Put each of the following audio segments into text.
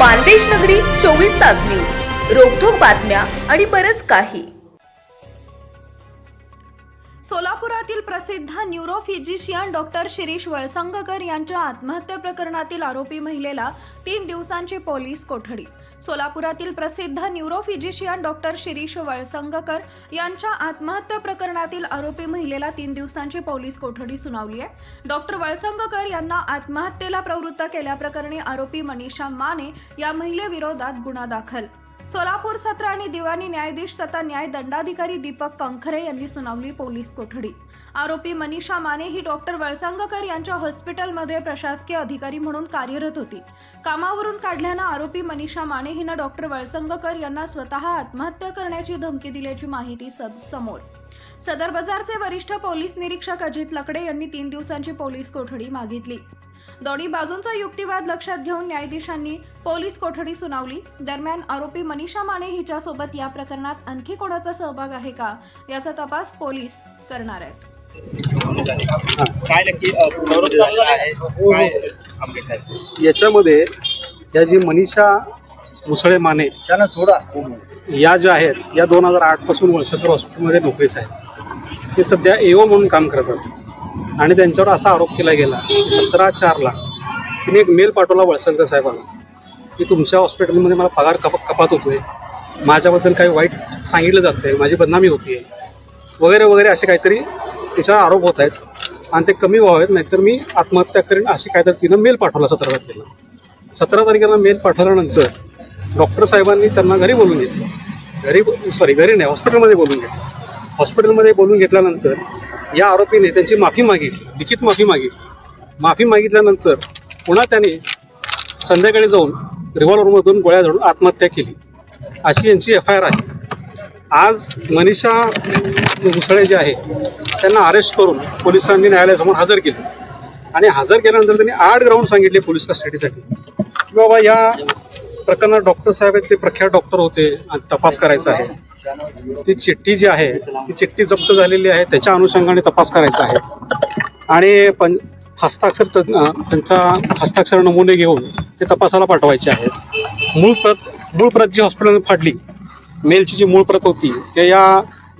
मानदेश नगरी चोवीस तास न्यूज. रोखोक बातम्या आणि बरच काही. सोलापुरातील प्रसिद्ध न्यूरोफिजिशियन डॉक्टर शिरीष वळसंगकर यांच्या आत्महत्या प्रकरणातील आरोपी महिलेला तीन दिवसांची पोलीस कोठडी. सोलापुरातील प्रसिद्ध न्यूरोफिजिशियन डॉक्टर शिरीष वळसंगकर यांच्या आत्महत्या प्रकरणातील आरोपी महिलेला तीन दिवसांची पोलीस कोठडी सुनावली आहे. डॉक्टर वळसंगकर यांना आत्महत्येला प्रवृत्त केल्याप्रकरणी आरोपी मनीषा माने या महिलेविरोधात गुन्हा दाखल. सोलापूर सत्र आणि दिवाणी न्यायाधीश तथा न्याय दंडाधिकारी दीपक कंखरे यांनी सुनावली पोलीस कोठडी. आरोपी मनीषा माने ही डॉक्टर वळसंगकर यांच्या हॉस्पिटलमध्ये प्रशासकीय अधिकारी म्हणून कार्यरत होती. कामावरून काढल्यानं आरोपी मनीषा माने हिनं डॉक्टर वळसंगकर यांना स्वतः आत्महत्या करण्याची धमकी दिल्याची माहिती समोर. सदर बाजारचे वरिष्ठ पोलीस निरीक्षक अजित लकडे यांनी तीन दिवसांची पोलीस कोठडी मागितली. दोन्ही बाजूंचा युक्तिवाद लक्षात घेऊन न्यायाधीशांनी पोलीस कोठडी सुनावली. दरम्यान आरोपी मनीषा माने हिच्यासोबत या प्रकरणात आणखी कोणाचा सहभाग आहे का? याचा तपास पोलीस करणार आहेत. याच्यामध्ये या जी मनीषा मुसळे माने त्यांना सोडा. या ज्या आहेत या दोन हजार आठपासून वळसकर हॉस्पिटलमध्ये नोकरीस आहेत. ते सध्या एओ म्हणून काम करतात. आणि त्यांच्यावर असा आरोप केला गेला की सतरा चारला तिने एक मेल पाठवला वळसंकर साहेबांना की तुमच्या हॉस्पिटलमध्ये मला पगार कप कपात होतोय. माझ्याबद्दल काही वाईट सांगितलं जातं आहे माझी बदनामी होती वगैरे वगैरे असे काहीतरी तिच्यावर आरोप होत आहेत. आणि ते कमी व्हावेत नाहीतर मी आत्महत्या करेन अशी काहीतरी तिनं मेल पाठवला सतरा तारखेला. सतरा तारखेला मेल पाठवल्यानंतर डॉक्टर साहेबांनी त्यांना घरी बोलून घेतलं. घरी सॉरी घरी नाही हॉस्पिटलमध्ये बोलून घेतलं. हॉस्पिटलमध्ये बोलून घेतल्यानंतर या आरोपीने त्यांची माफी मागितली लिखित माफी मागितली. माफी मागितल्यानंतर पुन्हा त्याने संध्याकाळी जाऊन रिव्हॉल्वरमधून गोळ्या झाडून आत्महत्या केली. अशी यांची एफ आय आर आहे. आज मनीषा मुसळे जे आहे त्यांना अरेस्ट करून पोलिसांनी न्यायालयासमोर हजर केलं. आणि हजर केल्यानंतर त्यांनी आठ ग्राउंड सांगितले पोलीस कस्टडीसाठी. की बाबा या प्रकरणात डॉक्टर साहेब आहेत ते प्रख्यात डॉक्टर होते आणि तपास करायचा आहे. ती चिठ्ठी जी आहे ती चिठ्ठी जप्त झालेली आहे त्याच्या अनुषंगाने तपास करायचा आहे. आणि पण हस्ताक्षर तज्ञ त्यांचा हस्ताक्षर नमुने घेऊन ते तपासाला पाठवायचे आहेत मूळ प्रत मूळ प्रत जी हॉस्पिटल फाडली मेलची जी मूळ प्रत होती ते या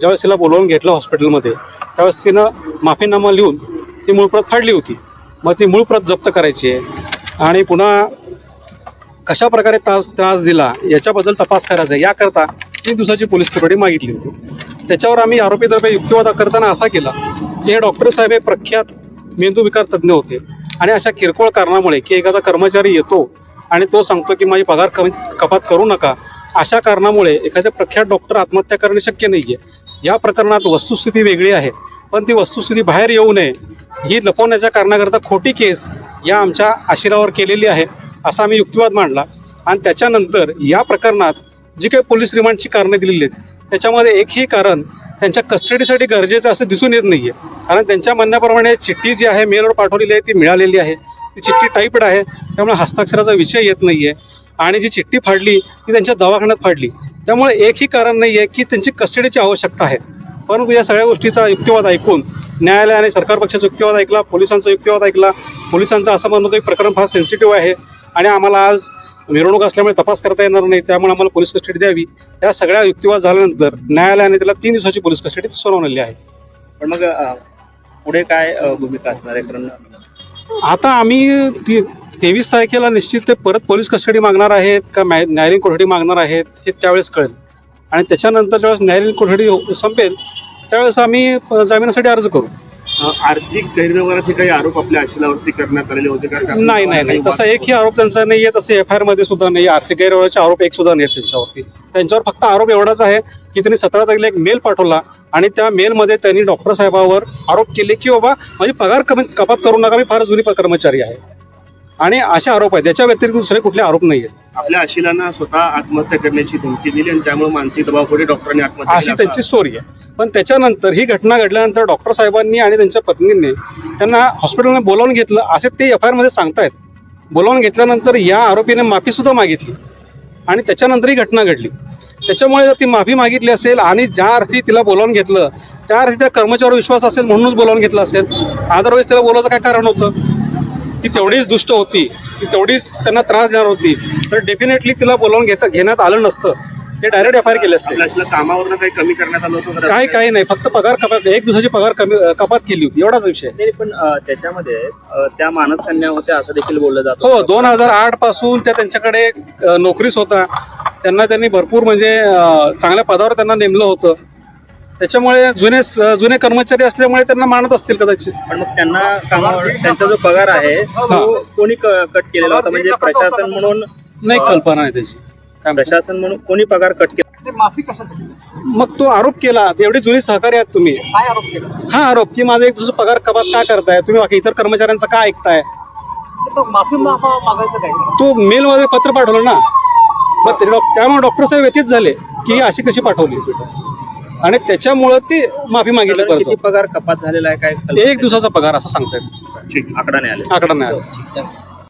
ज्यावेळेस तिला बोलवून घेतलं हॉस्पिटलमध्ये त्यावेळेस तिनं माफीनामा लिहून ती मूळ प्रत फाडली होती. मग ती मूळ प्रत जप्त करायची आहे. आणि पुन्हा कशा प्रकारे त्रास त्रास दिला याच्याबद्दल तपास करायचा आहे. याकरता तीन दिवसाची पोलीस कोठडी मागितली होती. त्याच्यावर आम्ही आरोपी आरोपीद्रव्य युक्तिवाद करताना असा केला की हे डॉक्टर साहेब हे प्रख्यात मेंदू विकार तज्ज्ञ होते आणि अशा किरकोळ कारणामुळे की एखादा कर्मचारी येतो आणि तो सांगतो की माझी पगार कमी कपात करू नका अशा कारणामुळे एखाद्या प्रख्यात डॉक्टर आत्महत्या करणे शक्य नाही आहे या प्रकरणात वस्तुस्थिती वेगळी आहे पण ती वस्तुस्थिती बाहेर येऊ नये. ही लपवण्याच्या कारणाकरता खोटी केस या आमच्या आशिरावर केलेली आहे असा आम्ही युक्तिवाद मांडला. आणि त्याच्यानंतर या प्रकरणात जी काही पोलीस रिमांडची कारणं दिलेली आहेत त्याच्यामध्ये एकही कारण त्यांच्या कस्टडीसाठी गरजेचं असं दिसून येत नाही आहे कारण त्यांच्या म्हणण्याप्रमाणे चिठ्ठी जी आहे मेलवर पाठवलेली आहे ती मिळालेली आहे. ती चिठ्ठी टाईपड आहे त्यामुळे हस्ताक्षराचा विषय येत नाही आहे आणि जी चिठ्ठी फाडली ती त्यांच्या दवाखान्यात फाडली. त्यामुळे एकही कारण नाही आहे की त्यांची कस्टडीची आवश्यकता आहे. परंतु या सगळ्या गोष्टीचा युक्तिवाद ऐकून न्यायालयाने सरकार पक्षाचा युक्तिवाद ऐकला पोलिसांचा युक्तिवाद ऐकला. पोलिसांचं असं म्हणणं एक की प्रकरण फार सेन्सिटिव्ह आहे. आणि आम्हाला आज मिरवणूक असल्यामुळे तपास करता येणार नाही त्यामुळे आम्हाला पोलीस कस्टडी द्यावी. या सगळ्या युक्तिवाद झाल्यानंतर न्यायालयाने त्याला तीन दिवसाची पोलीस कस्टडी सुनावलेली आहे. पण मग पुढे काय भूमिका असणार आहे कारण? आता आम्ही ती तेवीस तारखेला निश्चित ते परत पोलीस कस्टडी मागणार आहेत का न्याय- न्यायालयीन कोठडी मागणार आहेत हे त्यावेळेस कळेल. आणि त्याच्यानंतर ज्यावेळेस न्यायालयीन कोठडी संपेल त्यावेळेस आम्ही जामिनासाठी अर्ज करू. आर्थिक गैरव्यवहाराचे काही आरोप आपल्या आशिलावरती करण्यात आलेले होते का? नाही नाही नाही. तसा एकही आरोप त्यांचा नाही आहे. तसं एफ आय आरमध्ये सुद्धा नाही आर्थिक गैरव्यवहाराचे आरोप एक सुद्धा नाही त्यांच्यावरती. त्यांच्यावर फक्त आरोप एवढाच आहे की त्यांनी सतरा तारखेला एक मेल पाठवला आणि त्या मेलमध्ये त्यांनी डॉक्टर साहेबावर आरोप केले की बाबा माझी पगार कमी कपात करू नका. मी फार जुनी कर्मचारी आहे. आणि असे आरोप आहेत. त्याच्या व्यतिरिक्त दुसरे कुठले आरोप नाही आहेत आपल्या आशिलांना स्वतः आत्महत्या करण्याची धमकी दिली आणि त्यामुळे मानसिक दबावपुढे डॉक्टरांनी आत्महत्या अशी केली त्यांची असा- स्टोरी आहे. पण त्याच्यानंतर ही घटना घडल्यानंतर डॉक्टर साहेबांनी आणि त्यांच्या पत्नींनी त्यांना हॉस्पिटलमध्ये बोलावून घेतलं. असे ते एफ आय आरमध्ये सांगतायत. बोलावून घेतल्यानंतर या आरोपीने माफीसुद्धा मागितली. आणि त्याच्यानंतर ही घटना घडली. त्याच्यामुळे जर ती माफी मागितली असेल आणि ज्या अर्थी तिला बोलावून घेतलं त्या अर्थी त्या कर्मचाऱ्यावर विश्वास असेल म्हणूनच बोलावून घेतलं असेल. अदरवाईज तिला बोलायचं काय कारण होतं? ती तेवढीच दुष्ट होती ती तेवढीच त्यांना त्रास देणार होती तर डेफिनेटली तिला बोलावून घेता घेण्यात आलं नसतं. ते डायरेक्ट एफ आय आर केले असते. काही कमी करण्यात आलं होतं? काही काही नाही. फक्त पगार कपात एक दिवसाची पगार कमी कपात केली होती. एवढाच विषय पण त्याच्यामध्ये त्या मानस कन्या होत्या असं देखील बोललं जातं. हो दोन हजार आठपासून त्या त्यांच्याकडे अ, नोकरीस होता. त्यांना त्यांनी भरपूर म्हणजे चांगल्या पदावर त्यांना नेमलं होतं. त्याच्यामुळे जुने जुने कर्मचारी असल्यामुळे त्यांना मानत असतील कदाचित. पण मग त्यांना कामावर त्यांचा जो पगार आहे तो कोणी क- कट केलेला होता? म्हणजे प्रशासन म्हणून नाही कल्पना आहे त्याची. काय म्हणतात? प्रशासन म्हणून कोणी पगार कट केला? माफी कशासाठी मग तो आरोप केला. एवढी जुनी सहकारी आहात तुम्ही. काय आरोप केला? हा आरोप की माझा एक दुसरा पगार कपात का करताय? तुम्ही बाकी इतर कर्मचाऱ्यांचा का ऐकताय? तो माफी माफा मागायचं काय? तो मेलमध्ये पत्र पाठवलं ना. मग ते डॉक- त्यामुळे डॉक्टर साहेब व्यतीत झाले की ही अशी कशी पाठवली? आणि त्याच्यामुळं ती माफी मागितली किती पगार कपात झालेला आहे काय एक दिवसाचा पगार असं सांगतायत. ठीक आकडा नाही आले. आकडा नाही आला.